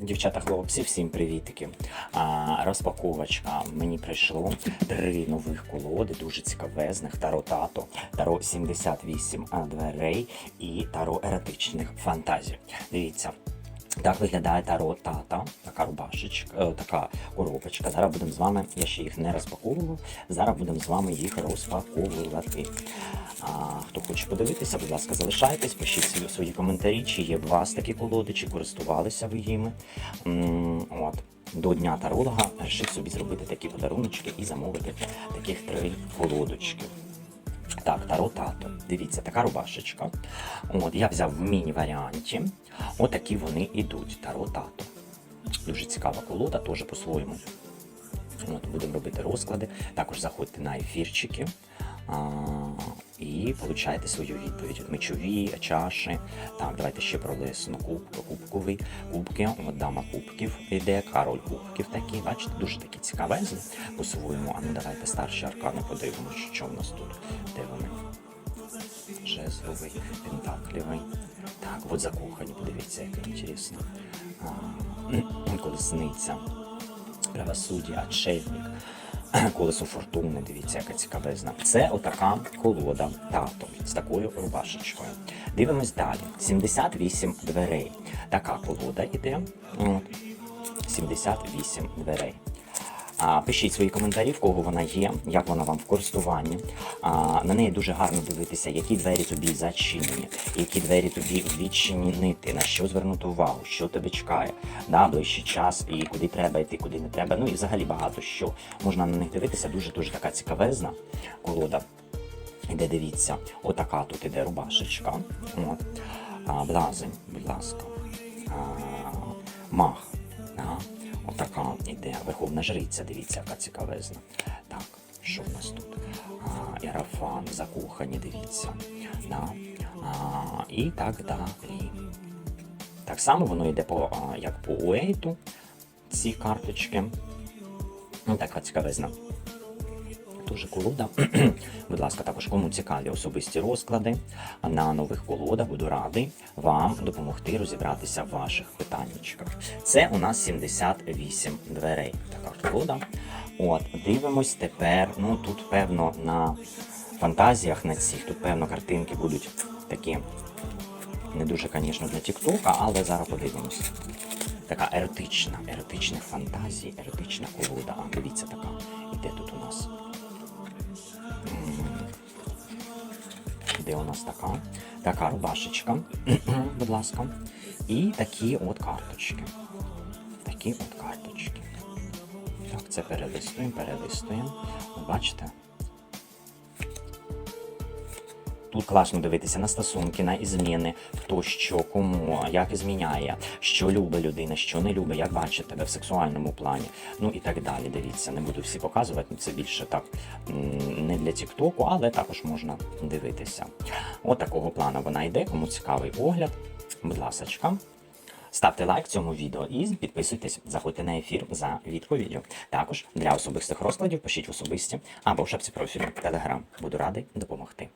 Дівчата, хлопці, всім привітики. А, розпаковочка. Мені прийшло три нових колоди, дуже цікавезних. Таро Тато, Таро 78 дверей і Таро еротичних фантазій. Дивіться. Так виглядає таро тата, така рубашечка, е, така коробочка. Зараз будемо з вами, я ще їх не розпаковував. Зараз будемо з вами їх розпаковувати. А, хто хоче подивитися, будь ласка, залишайтесь, пишіть свої, коментарі, чи є у вас такі колоди, чи користувалися ви їми. От. До дня таролога вирішив собі зробити такі подаруночки і замовити таких три колодочки. Так, таро тато. Дивіться, така рубашечка. От, я взяв в міні-варіанті. Отакі вони йдуть. Таро тато. Дуже цікава колода, теж по-своєму. От, будемо робити розклади. Також заходьте на ефірчики і получайте свою відповідь. Мечові, чаші. Так, давайте ще пролисну куб, кубковий, кубки. От дама кубків йде, король кубків такі. Бачите, дуже такі цікавезні по-своєму. А ну давайте старші аркани подивимося, що в нас тут. Де вони? Жезловий, пентаклівий. Так, от закохані, подивіться, яке інтересно. Колесниця правосуддя, отшельник, колесо фортуни, дивіться, яка цікавезна. Це отака колода тато з такою рубашечкою. Дивимось далі. 78 дверей. Така колода іде. 78 дверей. А, пишіть свої коментарі, в кого вона є, як вона вам в користуванні. На неї дуже гарно дивитися, які двері тобі зачинені, які двері тобі відчинити, на що звернути увагу, що тебе чекає, да, ближчий час, і куди треба йти, куди не треба. Ну і взагалі багато що можна на них дивитися. Дуже дуже така цікавезна колода. Іде, дивіться, отака тут іде рубашечка. От. А, блазень, будь ласка. А, мах. Да. Отака іде Верховна Жриця, дивіться, яка цікавезна. Так, що в нас тут? А, Ерафан, закохані, дивіться. Да. А, і так далі. Так само воно йде по, як по Уейту, ці карточки. Ну, така цікавезна. Дуже колода. Будь ласка, також кому цікаві особисті розклади на нових колодах, буду радий вам допомогти розібратися в ваших питаннячках. Це у нас 78 дверей. Така колода. От, дивимось тепер. Ну тут, певно, на фантазіях на цих, тут, певно, картинки будуть такі. Не дуже, звісно, для Тіктока, але зараз подивимось. Така еротична, еротичних фантазій, еротична колода. А дивіться така. Іде тут у нас. Де у нас така? Така рубашечка, будь ласка. І такі от карточки. Такі от карточки. Так, це перелистуємо, перелистуємо. Бачите? Тут класно дивитися на стосунки, на зміни, хто що, кому, як зміняє, що любить людина, що не любить, як бачить тебе в сексуальному плані, ну і так далі. Дивіться, не буду всі показувати, це більше так не для Тіктоку, але також можна дивитися. От такого плану вона йде, кому цікавий огляд, будь ласочка. Ставте лайк цьому відео і підписуйтесь, заходьте на ефір за відповіддю. Також для особистих розкладів пишіть в особисті або в шапці профілю Телеграм. Буду радий допомогти.